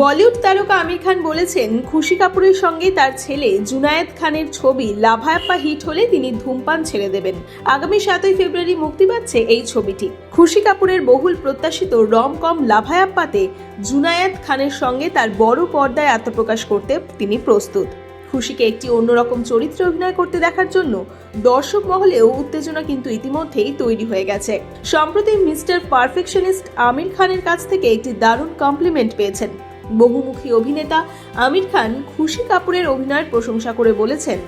বলিউড তারকা আমির খান বলেছেন, খুশি কাপুরের সঙ্গে তার ছেলে জুনায়েদ খানের ছবি লাভায়াপ্পা হিট হলে তিনি ধূমপান ছেড়ে দেবেন। আগামী সাতই ফেব্রুয়ারি মুক্তি পাচ্ছে এই ছবিটি। খুশি কাপুরের বহুল প্রত্যাশিত রম কম লাভায়াপ্পাতে জুনায়েদ খানের সঙ্গে তার বড় পর্দায় আত্মপ্রকাশ করতে তিনি প্রস্তুত। খুশিকে একটি অন্যরকম চরিত্রে অভিনয় করতে দেখার জন্য দর্শক মহলেও উত্তেজনা কিন্তু ইতিমধ্যেই তৈরি হয়ে গেছে। সম্প্রতি মিস্টার পারফেকশনিস্ট আমির খানের কাছ থেকে একটি দারুণ কমপ্লিমেন্ট পেয়েছেন। বহুমুখী অভিনেতা আমির খান খুশি কাপুরের অভিনয়ের প্রশংসা করে বলেছেন,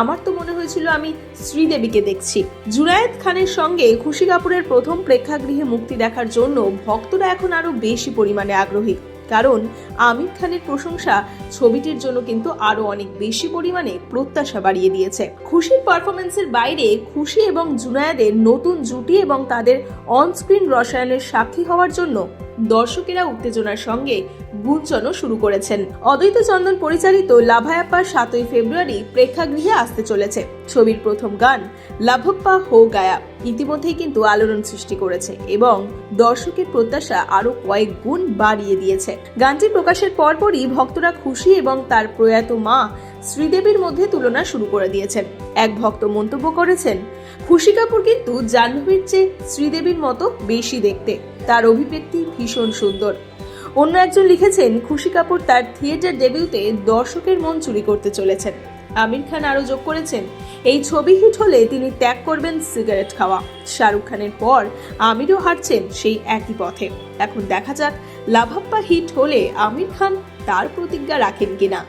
আমার তো মনে হয়েছিল আমি শ্রীদেবীকে দেখছি। জুনায়েদ খানের সঙ্গে খুশি কাপুরের প্রথম প্রেক্ষাগৃহে মুক্তি দেখার জন্য ভক্তরা এখন আরও বেশি পরিমাণে আগ্রহী। কারণ আমির খানের প্রশংসা ছবিটির জন্য কিন্তু আরও অনেক বেশি পরিমাণে প্রত্যাশা বাড়িয়ে দিয়েছে। খুশির পারফরমেন্সের বাইরে খুশি এবং জুনায়েদের নতুন জুটি এবং তাদের অনস্ক্রিন রসায়নের সাক্ষী হওয়ার জন্য দর্শকেরা উত্তেজনার সঙ্গে গুঞ্জনও শুরু করেছেন। অদ্বৈত চন্দন পরিচালিত লাভায়াপ্পা সাতই ফেব্রুয়ারি প্রেক্ষাগৃহে আসতে চলেছে। ছবির প্রথম গান, লাভপ্পা হো গায়া, ইতিমধ্যেই কিন্তু আলোড়ন সৃষ্টি করেছে এবং দর্শকের প্রত্যাশা আরও কয়েক গুণ বাড়িয়ে দিয়েছে। গানটি প্রকাশের পরপরই ভক্তরা খুশি এবং তার প্রয়াত মা শ্রীদেবীর মধ্যে তুলনা শুরু করে দিয়েছেন। এক ভক্ত মন্তব্য করেছেন, খুশি কাপুর কিন্তু জাহ্নবীর চেয়ে শ্রীদেবীর মতো বেশি দেখতে। তার অভিব্যক্তি ভীষণ সুন্দর। অন্য একজন লিখেছেন, খুশি কাপুর তার থিয়েটার ডেবিউতে দর্শকের মন চুরি করতে চলেছেন। আমির খান আরও যোগ করেছেন, এই ছবি হিট হলে তিনি ত্যাগ করবেন সিগারেট খাওয়া। শাহরুখ খানের পর আমিরও হাঁটছেন সেই একই পথে। এখন দেখা যাক, লাভাপ্পা হিট হলে আমির খান তার প্রতিজ্ঞা রাখেন কিনা।